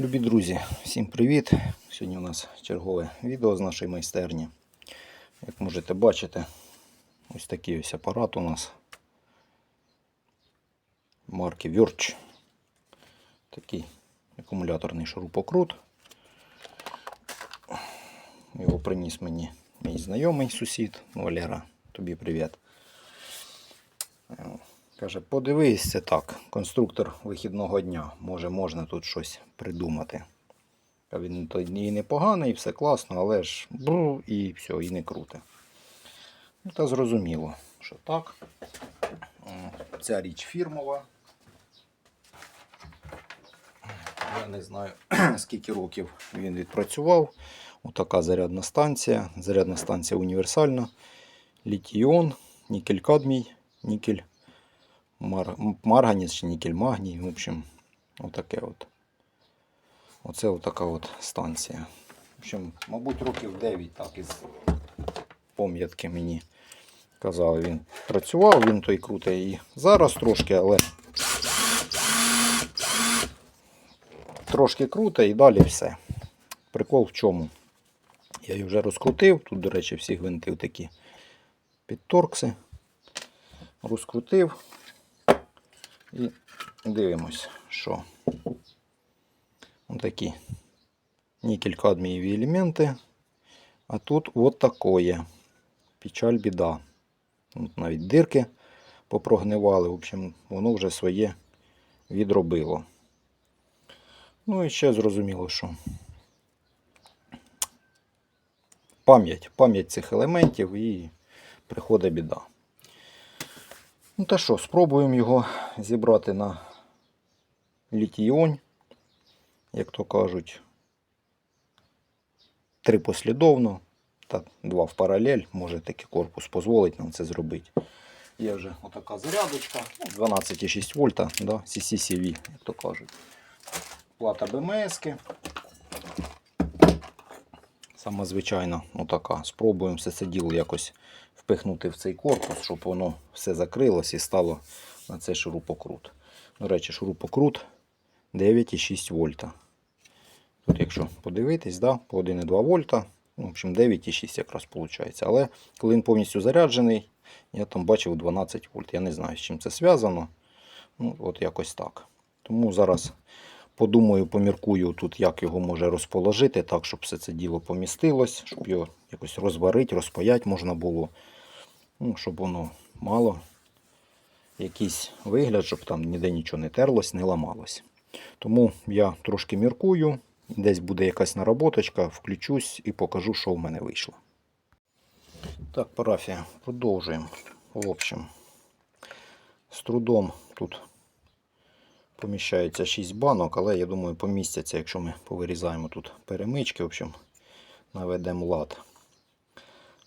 Любі друзі, всім привіт! Сьогодні у нас чергове відео з нашої майстерні. Як можете бачити, ось такий ось апарат у нас марки Verge. Такий акумуляторний шурупокрут. Його приніс мені мій знайомий сусід Валера. Тобі привіт. Каже, подивись, це так, конструктор вихідного дня. Може, можна тут щось придумати. А він то і непоганий, все класно, але ж бру, і все, і не круте. Ну, та зрозуміло, що так. Ця річ фірмова. Я не знаю, скільки років він відпрацював. Отака зарядна станція. Зарядна станція універсальна. Літій-іон, нікель-кадмій, нікель мар... м- марганець чи нікель магній. В общем, отаке от. Оце отака от станція. В общем, мабуть, років 9 так із пам'ятки мені казали. Він працював, він той крутий і зараз трошки, але трошки круте і далі все. Прикол в чому? Я її вже розкрутив. Тут, до речі, всі гвинти такі підторкси. Розкрутив. І дивимось, що такі нікель-кадмієві елементи. А тут от такое. Печаль біда. Тут навіть дирки попрогнивали. В общем, воно вже своє відробило. Ну і ще зрозуміло, що пам'ять, пам'ять цих елементів і приходить біда. Ну та що, спробуємо його зібрати на літій-іонь, як то кажуть, три послідовно, та два в паралель, може таки корпус дозволить нам це зробити. Є вже отака зарядочка, ну, 12,6 вольта, да, CCCV, як то кажуть. Плата БМС. Сама звичайна, отака. Спробуємо все це діло якось впихнути в цей корпус, щоб воно все закрилось і стало на цей шурупокрут. До речі, шурупокрут 9,6 вольта. Тут, якщо подивитись, да, по 1,2 вольта, ну, в общем 9,6 якраз виходить. Але коли він повністю заряджений, я там бачив 12 вольт. Я не знаю, з чим це зв'язано. Ну, от якось так. Тому зараз подумаю, поміркую тут, як його може розположити, так, щоб все це діло помістилось, щоб його якось розварити, розпаяти можна було. Ну, щоб воно мало якийсь вигляд, щоб там ніде нічого не терлось, не ламалось. Тому я трошки міркую, десь буде якась наработочка, включусь і покажу, що в мене вийшло. Так, парафія, продовжуємо. В общем, з трудом тут поміщається 6 банок, але я думаю, помістяться, якщо ми повирізаємо тут перемички, в общем, наведемо лад,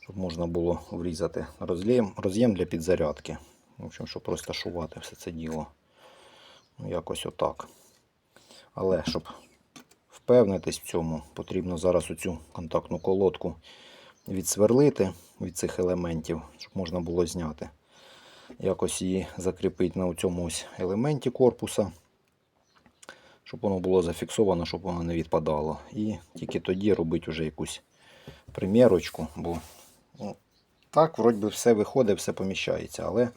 щоб можна було врізати роз'єм, роз'єм для підзарядки. В общем, щоб розташувати все це діло. Ну, якось отак. Але щоб впевнитись в цьому, потрібно зараз оцю контактну колодку відсверлити від цих елементів, щоб можна було зняти. Якось її закріпити на цьому ось елементі корпуса, щоб воно було зафіксовано, щоб воно не відпадало. І тільки тоді робити вже якусь примірочку, бо так, вроді би, все виходить, все поміщається, але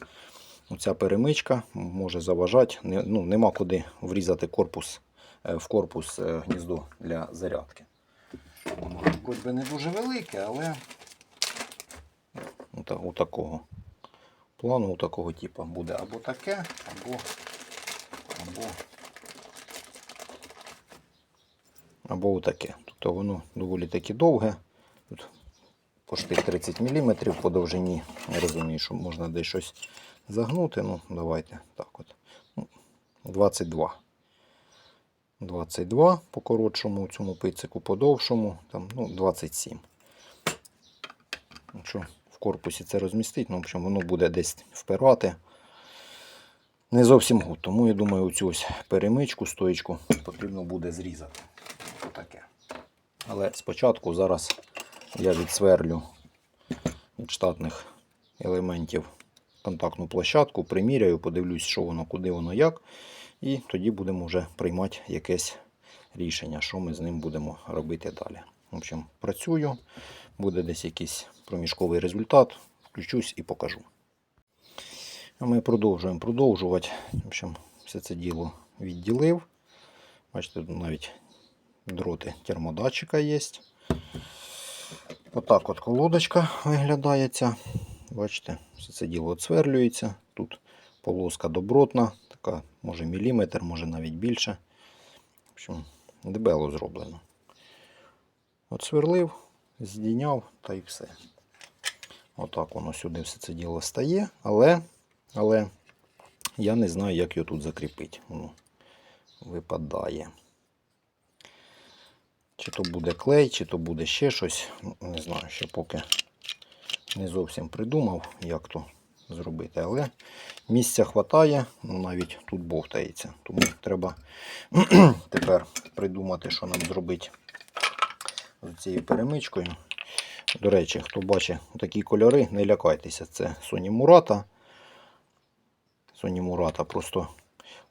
ця перемичка може заважати. Ну, нема куди врізати корпус, е, в корпус е, гніздо для зарядки. Вроді би не дуже велике, але у у такого плану, у такого типу буде або таке, або, або, або таке. Тобто воно доволі таки довге. Тут пошти 30 мм по довжині. Я розумію, що можна десь щось загнути. Ну, давайте так от. Ну, 22. 22 по коротшому цьому пицику, по довшому, там, ну, 27. Якщо в корпусі це розмістить, ну, в общем, воно буде десь впирати. Не зовсім гуд. Тому я думаю, цю ось перемичку, стоїчку потрібно буде зрізати. Отаке. Але спочатку зараз я відсверлю від штатних елементів контактну площадку, приміряю, подивлюсь, що воно, куди воно як. І тоді будемо вже приймати якесь рішення, що ми з ним будемо робити далі. В общем, працюю, буде десь якийсь проміжковий результат, включусь і покажу. Ми продовжуємо продовжувати. В общем, все це діло відділив. Бачите, тут навіть дроти термодатчика є. Отак от колодочка виглядає ця. Бачите, все це діло отсверлюється. Тут полоска добротна, така, може міліметр, може навіть більше. В общем, дебело зроблено. Отсверлив, здійняв та й все. Отак воно сюди все це діло стає, але, але я не знаю, як його тут закріпити. Воно випадає. Чи то буде клей, чи то буде ще щось. Не знаю, ще поки не зовсім придумав, як то зробити. Але місця хватає, ну, навіть тут бовтається. Тому треба тепер придумати, що нам зробити з цією перемичкою. До речі, хто бачить такі кольори, не лякайтеся. Це Sony Murata. Sony Murata просто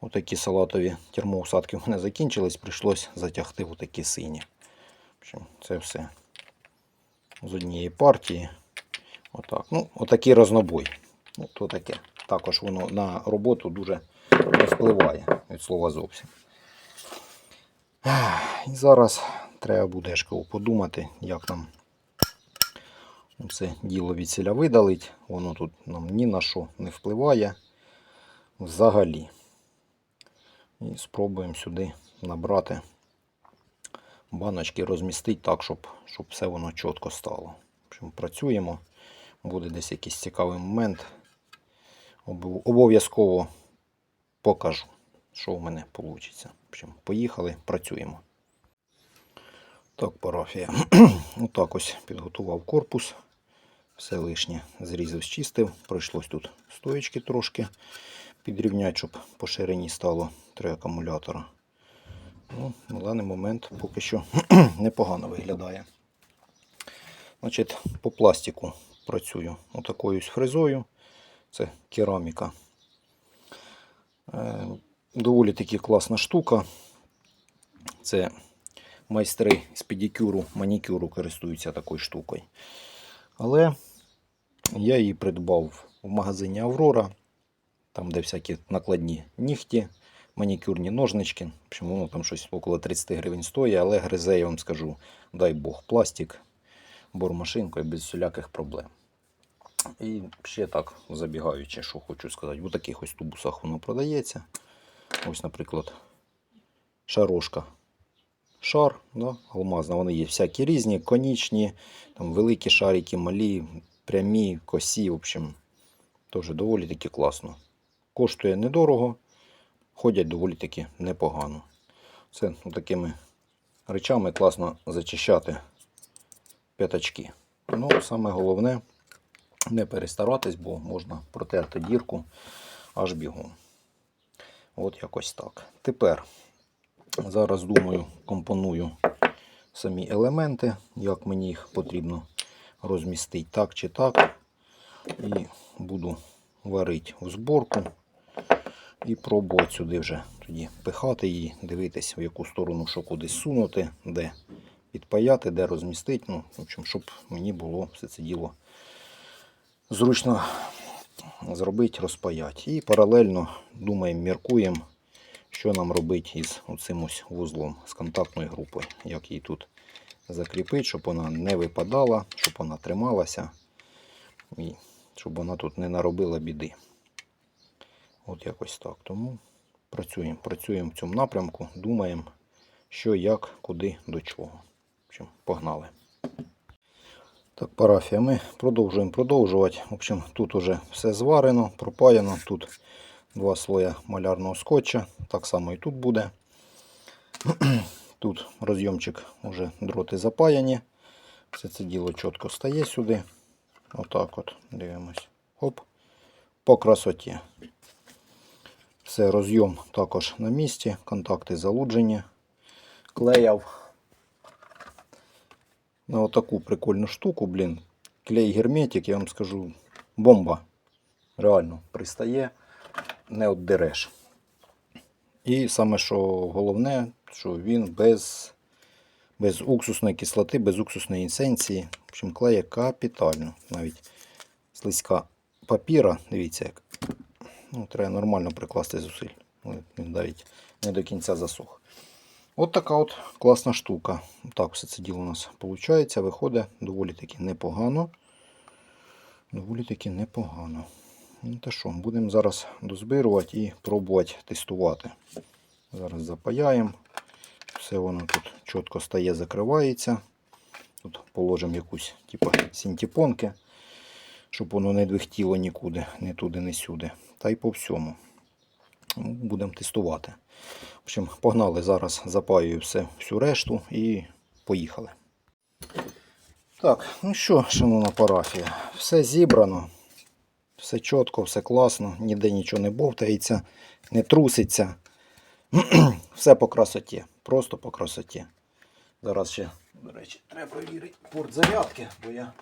отакі салатові термоусадки в мене закінчились, прийшлось затягти в такі сині. Общем, це все з однієї партії. Отак. Ну, отакий рознобой. Ну, таке. Також воно на роботу дуже не впливає від слова зовсім. І зараз треба буде подумати, як нам це діло від селя видалить. Воно тут нам ні на що не впливає взагалі. І спробуємо сюди набрати баночки, розмістити так, щоб, щоб все воно чітко стало. Общем, працюємо. Буде десь якийсь цікавий момент. Обов'язково покажу, що в мене вийде. Общем, поїхали, працюємо. Так, парафія. Отак ось підготував корпус. Все лишнє зрізав, зчистив. Прийшлось тут стоечки трошки підрівняти, щоб по ширині стало три акумулятора. Ну, на даний момент поки що непогано виглядає. Значить, по пластику працюю отакою фрезою. Це кераміка. Е, доволі таки класна штука. Це майстри з педикюру, манікюру користуються такою штукою. Але я її придбав в магазині Аврора, там, де всякі накладні нігті, манікюрні ножнички. Общем, воно там щось около 30 гривень стоїть, але гризе, я вам скажу, дай Бог, пластик, бормашинкою без всіляких проблем. І ще так, забігаючи, що хочу сказати, в таких ось тубусах воно продається. Ось, наприклад, шарошка. Шар, да, алмазна, вони є всякі різні, конічні, там великі шарики, малі, прямі, косі, в общем, теж доволі таки класно. Коштує недорого, ходять доволі таки непогано. Це ну, такими речами класно зачищати п'ятачки. Ну, саме головне не перестаратись, бо можна протерти дірку аж бігом. От якось так. Тепер зараз думаю, компоную самі елементи, як мені їх потрібно розмістити так чи так. І буду варити в зборку і пробувати сюди вже тоді пихати її, дивитись, в яку сторону що кудись сунути, де підпаяти, де розмістити. Ну, в общем, щоб мені було все це діло зручно зробити, розпаяти. І паралельно думаємо, міркуємо, що нам робити із цим ось вузлом з контактною групою. Як її тут закріпити, щоб вона не випадала, щоб вона трималася і щоб вона тут не наробила біди. От якось так. Тому працюємо. Працюємо в цьому напрямку, думаємо, що, як, куди, до чого. В общем, погнали. Так, парафія, ми продовжуємо продовжувати. В общем, тут уже все зварено, пропаяно. Тут два слоя малярного скотча. Так само і тут буде. Тут розйомчик уже дроти запаяні. Все це діло чітко стає сюди. Отак от, дивимось. Оп. По красоті. Все, розйом також на місці. Контакти залуджені. Клеяв на отаку прикольну штуку, блін. Клей герметик, я вам скажу, бомба. Реально пристає, не отдереш. І саме що головне, що він без, без уксусної кислоти, без уксусної есенції. В общем, клеє капітально. Навіть слизька папіра, дивіться як. Ну, треба нормально прикласти зусиль. Він навіть не до кінця засох. От така от класна штука. Так, все це діло у нас виходить, виходить доволі таки непогано. Доволі таки непогано. Ну та що, будемо зараз дозбирувати і пробувати тестувати. Зараз запаяємо. Все воно тут чітко стає, закривається. Тут положимо якусь типу синтепонки, щоб воно не двихтіло нікуди, ні туди, ні сюди. Та й по всьому. Ну, Будемо тестувати. В общем, погнали зараз, запаюю все, всю решту і поїхали. Так, ну що, шановна парафія, все зібрано. Все чітко, все класно, ніде нічого не бовтається, не труситься. все по красоті. Просто по красоті. Зараз ще, до речі, треба перевірити порт зарядки, бо я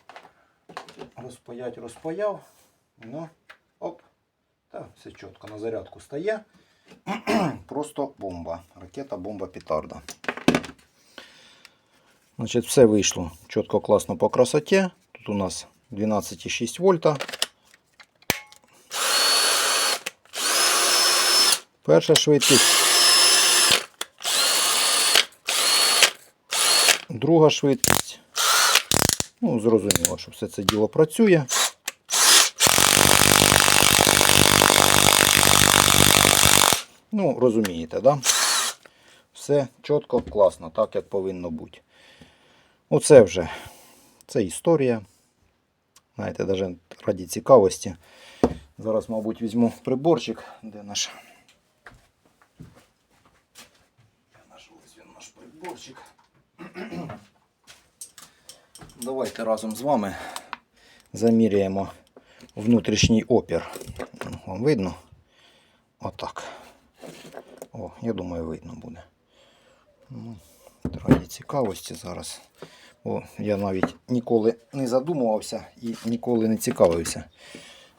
розпаять розпаяв. Ну, оп. Та все чітко на зарядку стає. Просто бомба. Ракета, бомба, петарда. Значить, все вийшло чітко, класно по красоті. Тут у нас 12,6 вольта. Перша швидкість. Друга швидкість. Ну, зрозуміло, що все це діло працює. Ну, розумієте, да? Все чітко, класно, так як повинно бути. Оце вже це історія. Знаєте, навіть раді цікавості. Зараз, мабуть, візьму приборчик, де наш. Де наш ось він наш приборчик. Давайте разом з вами заміряємо внутрішній опір. Вам видно? Отак. О, я думаю, видно буде. Ну, раді цікавості зараз. Бо я навіть ніколи не задумувався і ніколи не цікавився,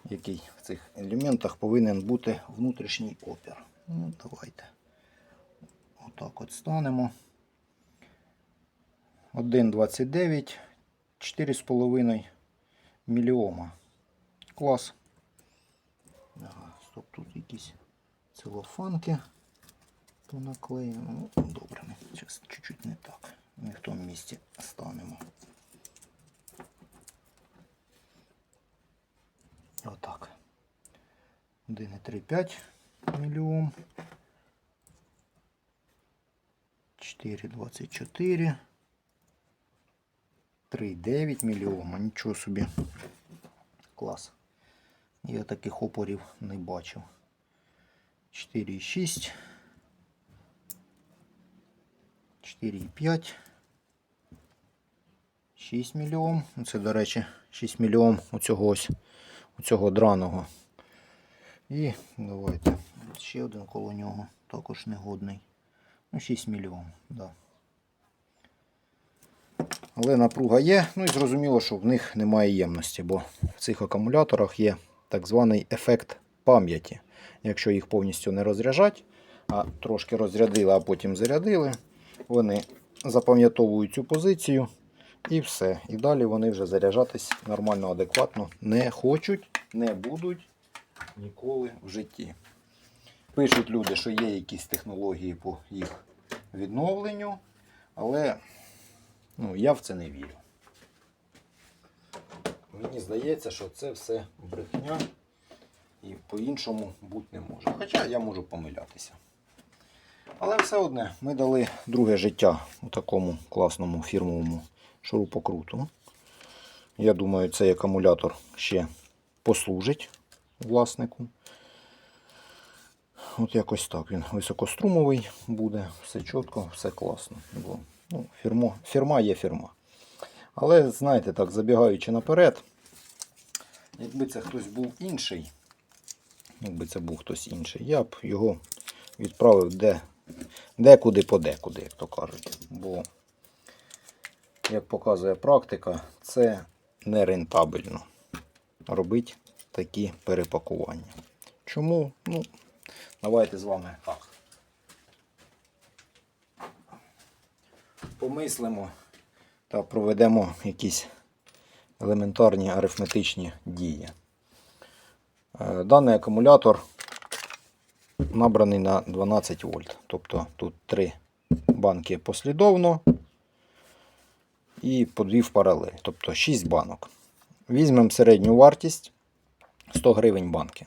який в цих елементах повинен бути внутрішній опір. Ну, давайте. Отак от станемо. 1,29, 4,5 міліома. Клас. Ага, стоп, тут якісь целофанки понаклеєно. Ну, добре, зараз чуть-чуть не так. Не в тому місці станемо. Отак. 1,35 мільйон. 4,24. 3,9 мільйома. Нічого собі. Клас. Я таких опорів не бачив. 4,6. 4,5. 6 мільйон. Це, до речі, 6 мільйон у цього у цього драного. І давайте ще один коло нього, також негодний. Ну, 6 мільйон, да. Але напруга є, ну і зрозуміло, що в них немає ємності, бо в цих акумуляторах є так званий ефект пам'яті. Якщо їх повністю не розряджати, а трошки розрядили, а потім зарядили, вони запам'ятовують цю позицію і все. І далі вони вже заряджатись нормально, адекватно не хочуть, не будуть ніколи в житті. Пишуть люди, що є якісь технології по їх відновленню, але ну, я в це не вірю. Мені здається, що це все брехня і по-іншому бути не може. Хоча я можу помилятися. Але все одне, ми дали друге життя у такому класному фірмовому шурупокруту. Я думаю, цей акумулятор ще послужить власнику. От якось так. Він високострумовий буде, все чітко, все класно. Бо, ну, фірмо, фірма є фірма. Але, знаєте, так, забігаючи наперед, якби це хтось був інший, якби це був хтось інший, я б його відправив де, декуди подекуди, як то кажуть. Бо, як показує практика, це не рентабельно робити такі перепакування. Чому? Ну, давайте з вами так. Помислимо та проведемо якісь елементарні арифметичні дії. Е, Даний акумулятор набраний на 12 вольт. Тобто тут три банки послідовно і по дві в паралель. Тобто 6 банок. Візьмемо середню вартість 100 гривень банки.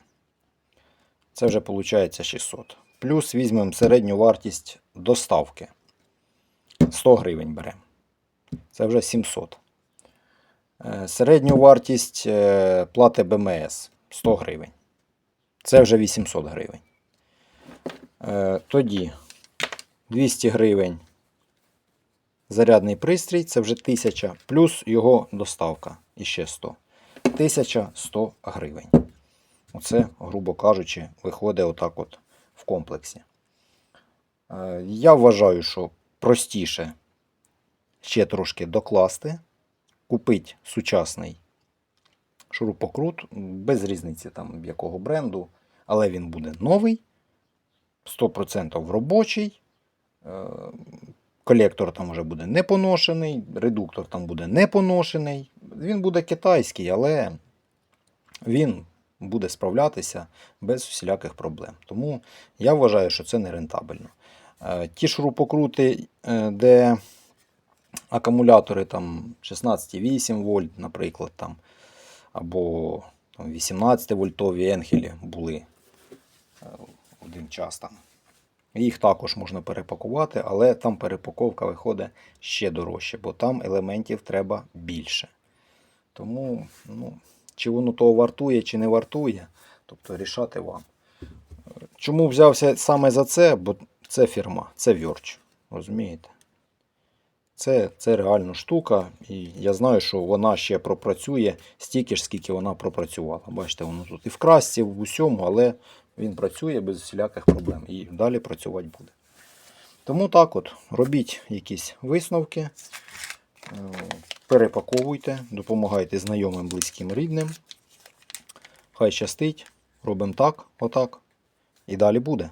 Це вже виходить 600. Плюс візьмемо середню вартість доставки. 100 гривень беремо. Це вже 700. Е, Середню вартість е, плати БМС 100 гривень. Це вже 800 гривень. Е, Тоді 200 гривень зарядний пристрій, це вже 1000, плюс його доставка іще 100. 1100 гривень. Оце, грубо кажучи, виходить отак от в комплексі. Я вважаю, що простіше ще трошки докласти, купити сучасний шурупокрут, без різниці там якого бренду, але він буде новий, 100% робочий. Е, Колектор там вже буде не поношений, редуктор там буде не поношений. Він буде китайський, але він буде справлятися без всіляких проблем. Тому я вважаю, що це не рентабельно. Е, Ті шурупокрути, е, де акумулятори там 16,8 вольт, наприклад, там, або 18 вольтові енхелі були е, один час там. Їх також можна перепакувати, але там перепаковка виходить ще дорожче, бо там елементів треба більше. Тому, ну, чи воно того вартує, чи не вартує, тобто рішати вам. Чому взявся саме за це? Бо це фірма, це Verge, розумієте? Це, це реально штука, і я знаю, що вона ще пропрацює стільки ж, скільки вона пропрацювала. Бачите, воно тут і в красці, в усьому, але він працює без всіляких проблем і далі працювати буде. Тому так от, робіть якісь висновки, е, перепаковуйте, допомагайте знайомим, близьким, рідним. Хай щастить, робимо так, отак, і далі буде.